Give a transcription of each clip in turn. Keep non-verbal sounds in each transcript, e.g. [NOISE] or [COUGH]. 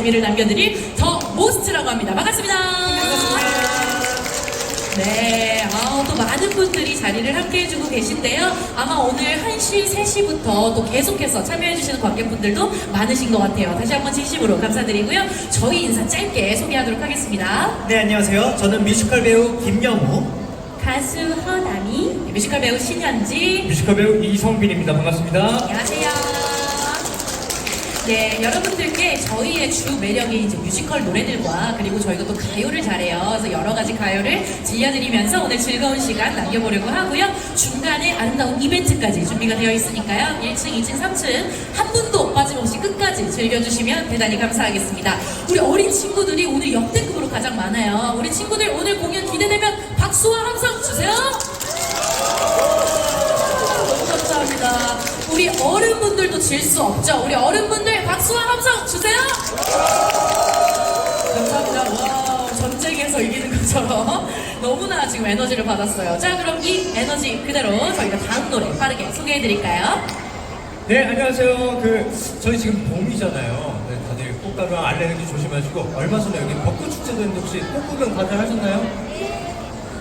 재미를 남겨드릴 더 모스트라고 합니다. 반갑습니다. 네, 아, 또 많은 분들이 자리를 함께 해주고 계신데요. 아마 오늘 1시, 3시부터 또 계속해서 참여해주시는 관객분들도 많으신 것 같아요. 다시 한번 진심으로 감사드리고요. 저희 인사 짧게 소개하도록 하겠습니다. 네, 안녕하세요. 저는 뮤지컬 배우 김영우. 가수 허남이, 뮤지컬 배우 신현지, 뮤지컬 배우 이성빈입니다. 반갑습니다. 안녕하세요. 네, 여러분들께 저희의 주 매력이 이제 뮤지컬 노래들과 그리고 저희가 또 가요를 잘해요. 그래서 여러 가지 가요를 들려드리면서 오늘 즐거운 시간 남겨보려고 하고요. 중간에 아름다운 이벤트까지 준비가 되어 있으니까요. 1층, 2층, 3층 한 분도 빠짐없이 끝까지 즐겨주시면 대단히 감사하겠습니다. 우리 어린 친구들이 오늘 역대급으로 가장 많아요. 우리 친구들 오늘 공연 기대되면 박수와 함성 주세요. 너무 감사합니다. 우리 어른분들도 질 수 없죠. 우리 어른분들 박수와 함성 주세요. 감사합니다. 와, 전쟁에서 이기는 것처럼 [LAUGHS] 너무나 지금 에너지를 받았어요. 자, 그럼 이 에너지 그대로 저희가 다음 노래 빠르게 소개해드릴까요? 네, 안녕하세요. 그 저희 지금 봄이잖아요. 네, 다들 꽃가루랑 알레르기 조심하시고 얼마 전에 여기 벚꽃 축제도 했는데 혹시 꽃 구경 다들 하셨나요?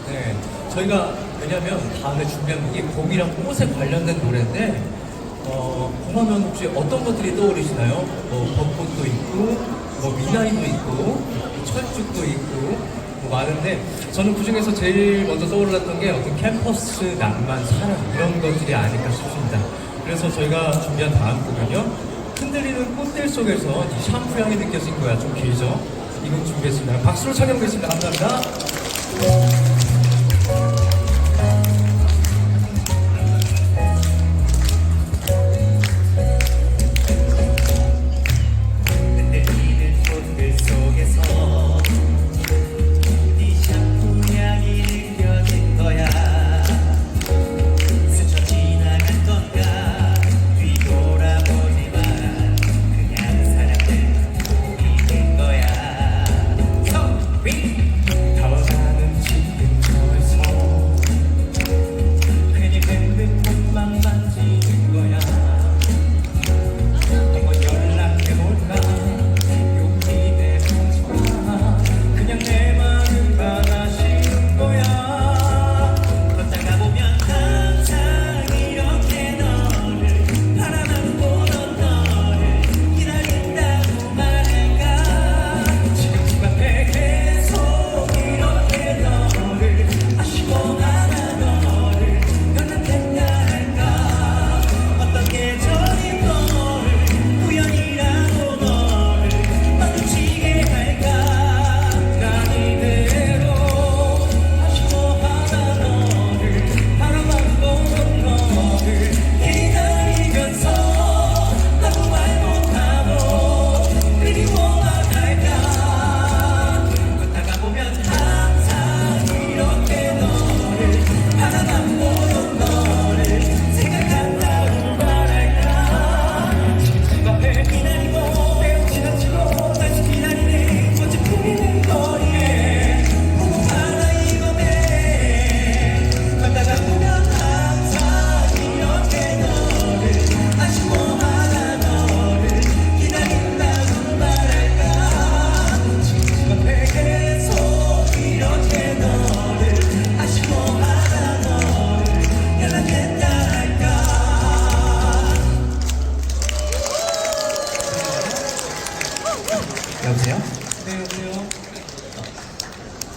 네, 저희가 왜냐면 다음에 준비한 곡이 봄이랑 꽃에 관련된 노래인데 어, 봄하면 혹시 어떤 것들이 떠오르시나요? 뭐 벚꽃도 있고, 뭐 미나리도 있고, 뭐 철쭉도 있고, 뭐 많은데 저는 그 중에서 제일 먼저 떠올랐던 게 어떤 캠퍼스 낭만, 사랑 이런 것들이 아닐까 싶습니다. 그래서 저희가 준비한 다음 곡은요. 흔들리는 꽃들 속에서 이 샴푸 향이 느껴진 거야. 좀 길죠? 이곡 준비했습니다. 박수로 청해보겠습니다. 감사합니다.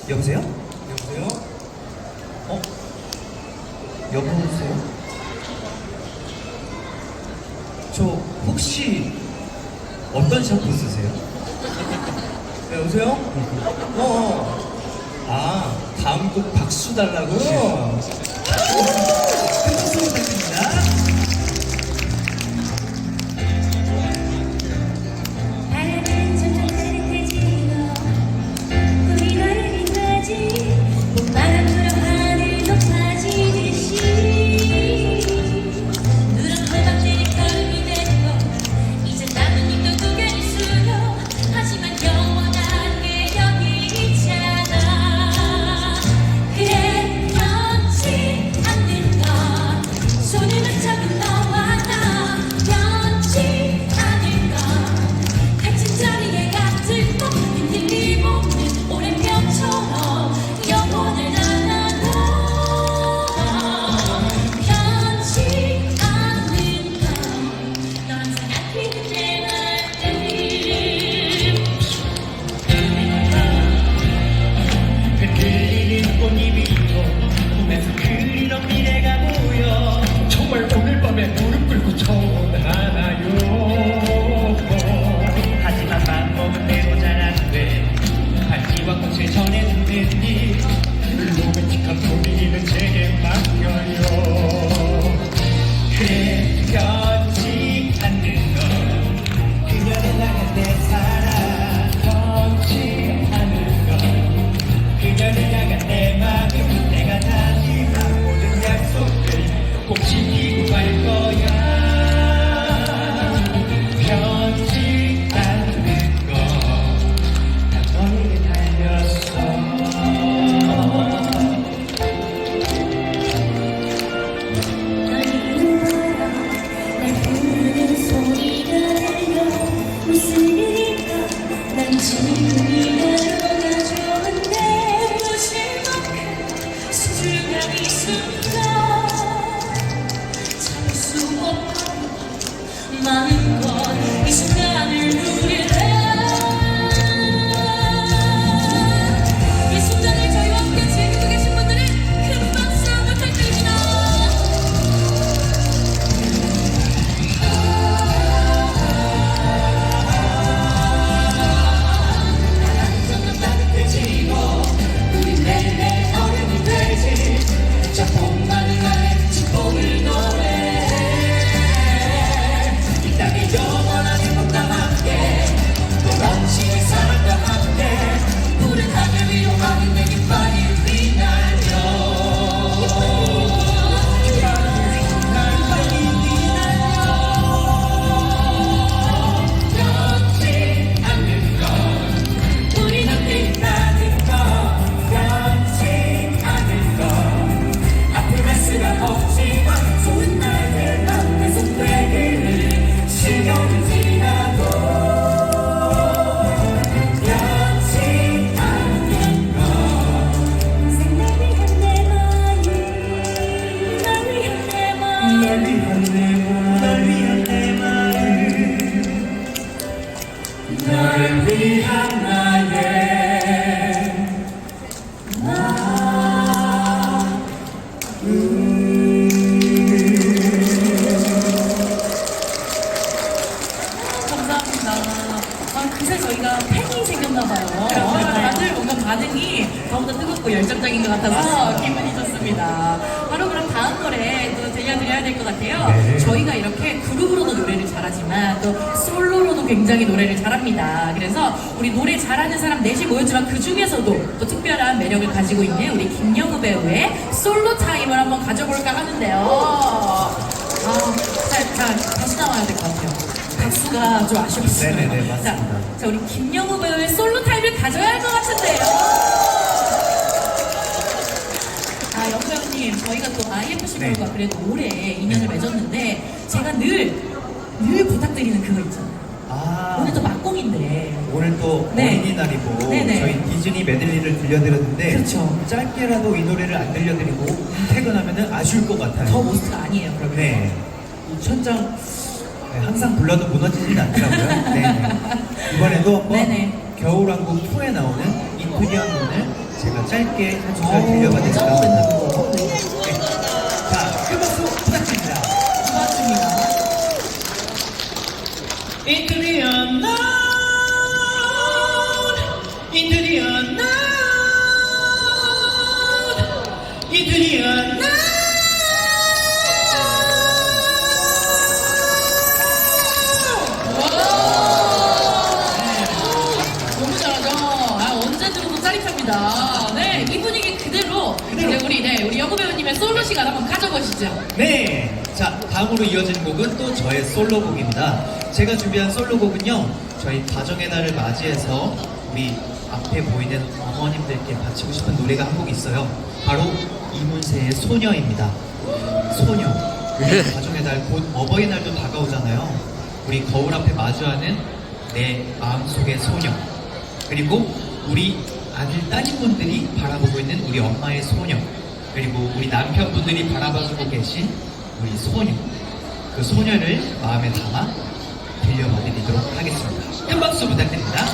여보세요? 여보세요? 어? 여보세요? 저 혹시 어떤 샴푸 쓰세요? 네, 여보세요? 어, 어. 아, 다음 곡 박수 달라고? 자, 자, 우리 김영우 배우의 솔로 타임을 가져야 할 것 같은데요. 아, 영 배우님, 저희가 또 IFC 네. 배우가 그래도 올해 인연을 맺었는데, 제가 늘, 늘 부탁드리는 그거 있잖아요. 아, 오늘 또 막공인데. 오늘 또 네. 어린이날이고 네네. 저희 디즈니 메들리를 들려드렸는데 그렇죠. 짧게라도 이 노래를 안 들려드리고 퇴근하면 아쉬울 것 같아요. 더 모스트가 아니에요, 그러면. 네. 이 천장 네, 항상 불러도 무너지진 않더라고요. 네. 이번에도 한번 네네. 겨울왕국 2에 나오는 이프리한 문을 제가 짧게 한 소절 오, 들려받을까 합니다. 네. 네. 자, 큰 박수 부탁드립니다. 고맙습니다. Into 가져보시죠. 네. 자, 다음으로 이어지는 곡은 또 저의 솔로곡입니다. 제가 준비한 솔로곡은요, 저희 가정의 날을 맞이해서 우리 앞에 보이는 어머님들께 바치고 싶은 노래가 한 곡 있어요. 바로 이문세의 소녀입니다. 소녀. 우리 [LAUGHS] 가정의 날, 곧 어버이날도 다가오잖아요. 우리 거울 앞에 마주하는 내 마음속의 소녀. 그리고 우리 아들 따님분들이 바라보고 있는 우리 엄마의 소녀. 그리고 우리 남편분들이 바라봐주고 계신 우리 소녀. 그 소녀를 마음에 담아 들려봐드리도록 하겠습니다. 큰 박수 부탁드립니다.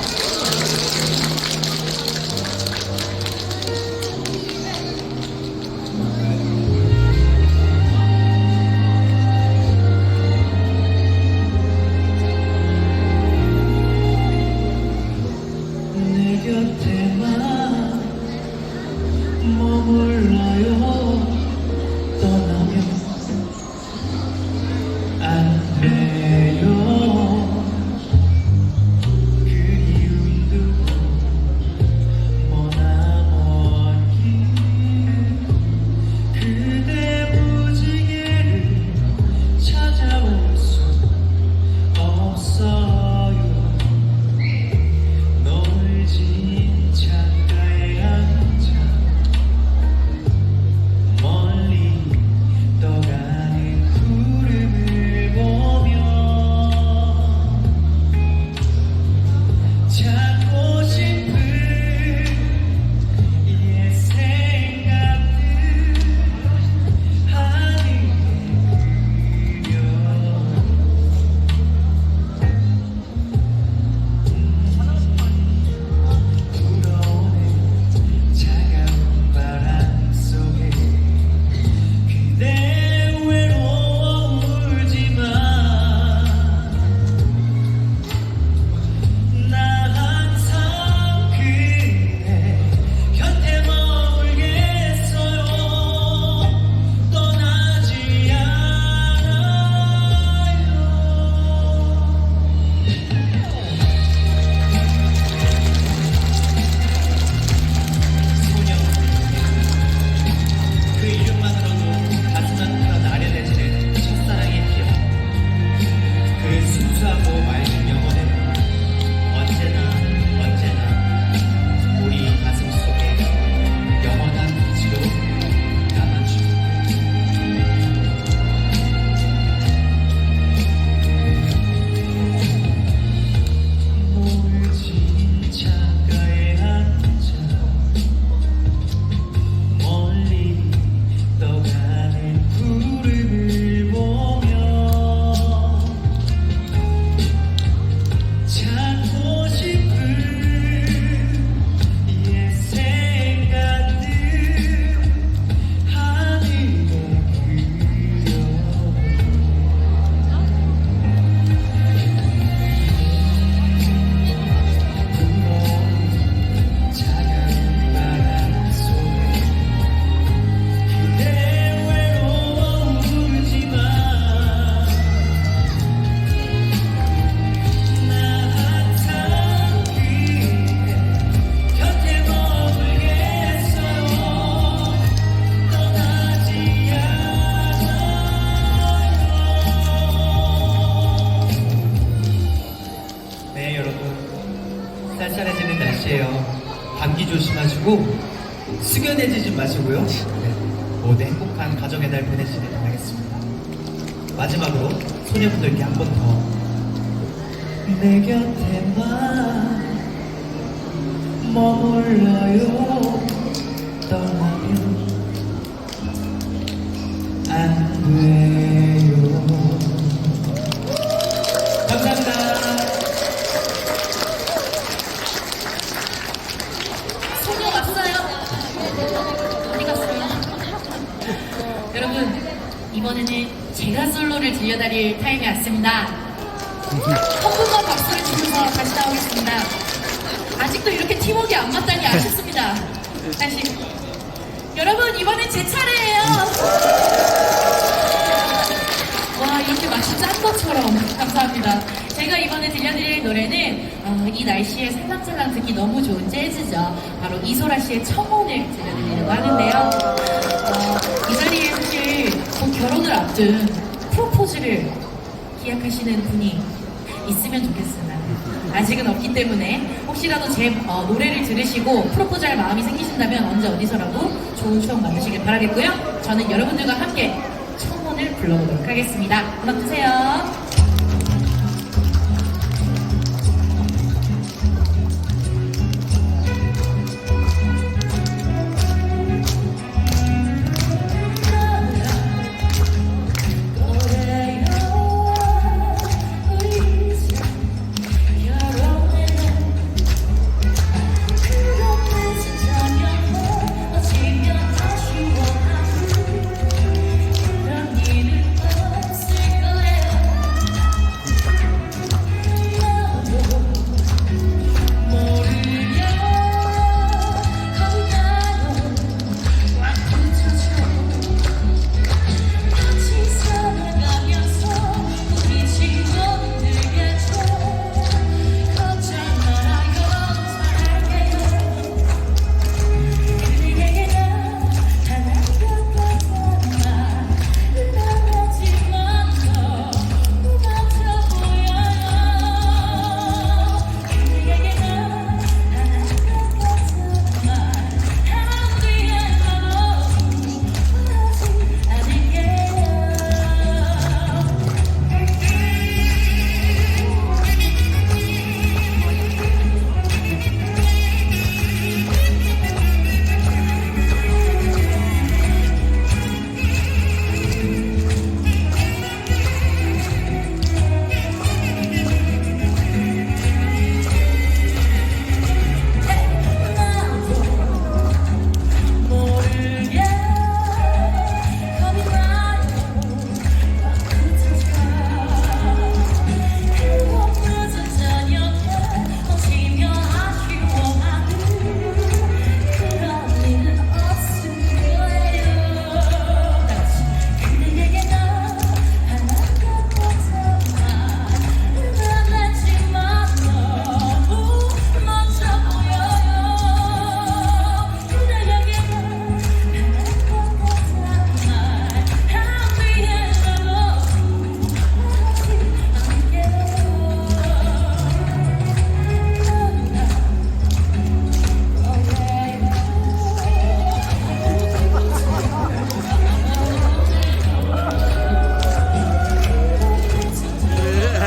들려드릴 노래는 어, 이 날씨에 살랑살랑 듣기 너무 좋은 재즈죠. 바로 이소라 씨의 청혼을 들려드리려고 하는데요. 어, 이 자리에 사실 곧 결혼을 앞둔 프로포즈를 기약하시는 분이 있으면 좋겠으나 아직은 없기 때문에 혹시라도 제 어, 노래를 들으시고 프로포즈할 마음이 생기신다면 언제 어디서라도 좋은 추억 만드시길 바라겠고요. 저는 여러분들과 함께 청혼을 불러보도록 하겠습니다. 음악 주세요.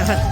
[LAUGHS] uh-huh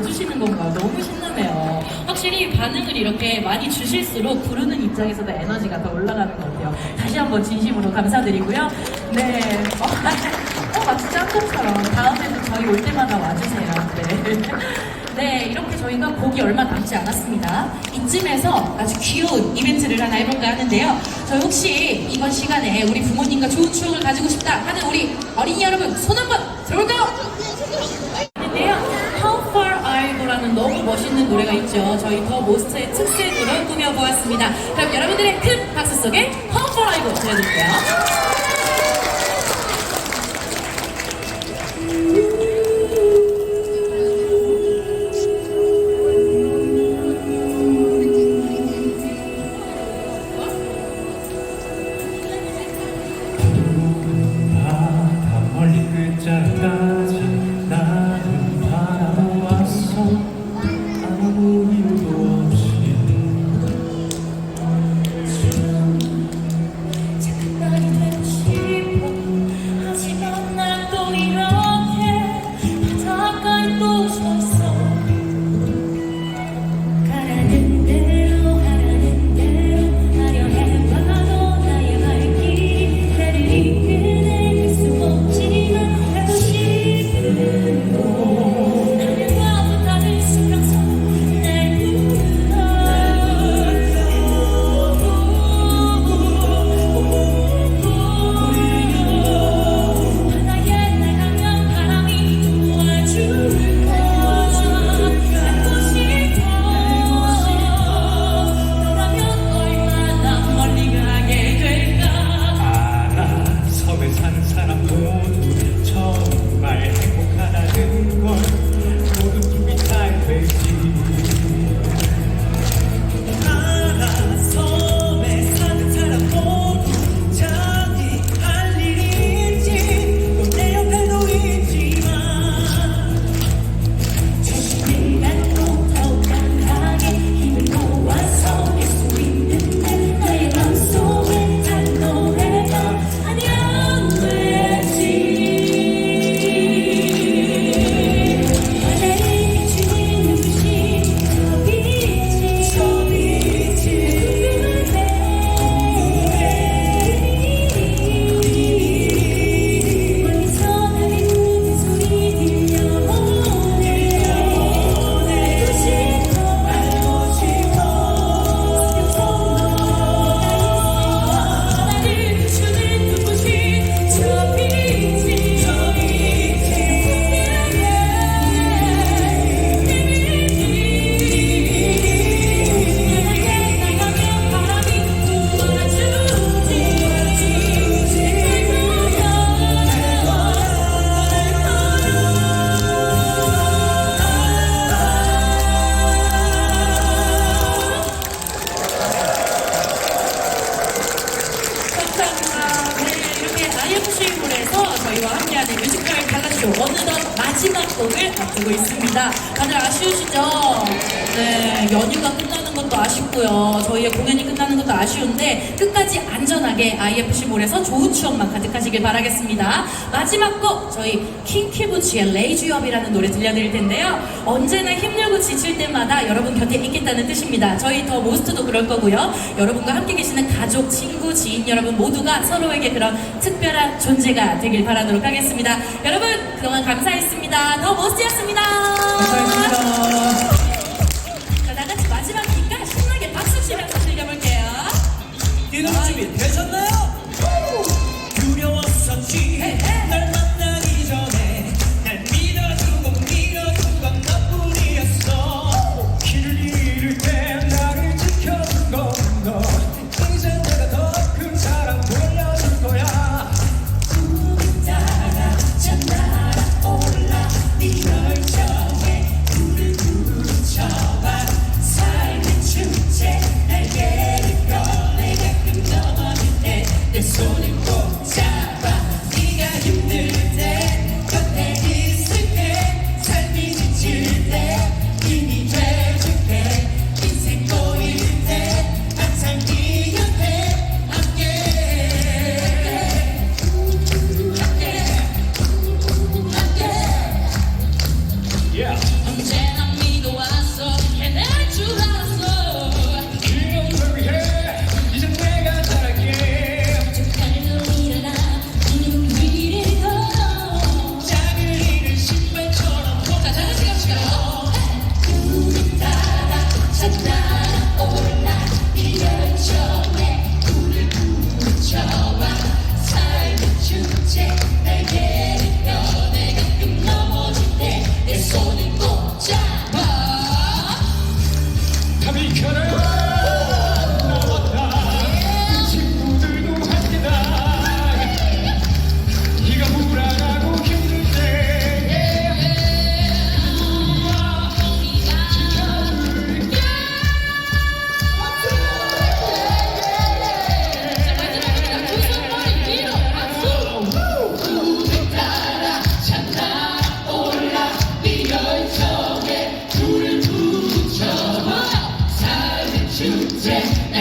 주시는 건가요? 너무 신나네요. 확실히 반응을 이렇게 많이 주실수록 부르는 입장에서도 에너지가 더 올라가는 것 같아요. 다시 한번 진심으로 감사드리고요. 네. 어, [LAUGHS] 어 마치 짬뽕처럼 다음에는 저희 올 때마다 와주세요. 네. [LAUGHS] 네, 이렇게 저희가 곡이 얼마 남지 않았습니다. 이쯤에서 아주 귀여운 이벤트를 하나 해볼까 하는데요. 저희 혹시 이번 시간에 우리 부모님과 좋은 추억을 가지고 싶다 하는 우리 어린이 여러분 손 한번 들어볼까요? How Far I Go라는 너무 멋있는 노래가 있죠. 저희 더 모스트의 특색으로 꾸며보았습니다. 그럼 여러분들의 큰 박수 속에 Go 들려드릴게요. 갈라 곡을 앞두고 있습니다. 다들 아쉬우시죠? 네, 연휴가 끝나는 것도 아쉽고요. 저희의 공연이 끝나는 것도 아쉬운데 끝까지 안전하게 IFC몰에서 좋은 추억만 가득하시길 바라겠습니다. 마지막 곡 저희 킹키부치의 레이즈업이라는 노래 들려드릴 텐데요. 언제나 힘들고 지칠 때마다 여러분 곁에 있겠다는 뜻입니다. 저희 더 모스트도 그럴 거고요. 여러분과 함께 계시는 가족, 친구, 지인 여러분 모두가 서로에게 그런 특별한 존재가 되길 바라도록 하겠습니다. 여러분 그동안 감사했습니다. 너무 멋지셨습니다. 감사합니다. Yeah.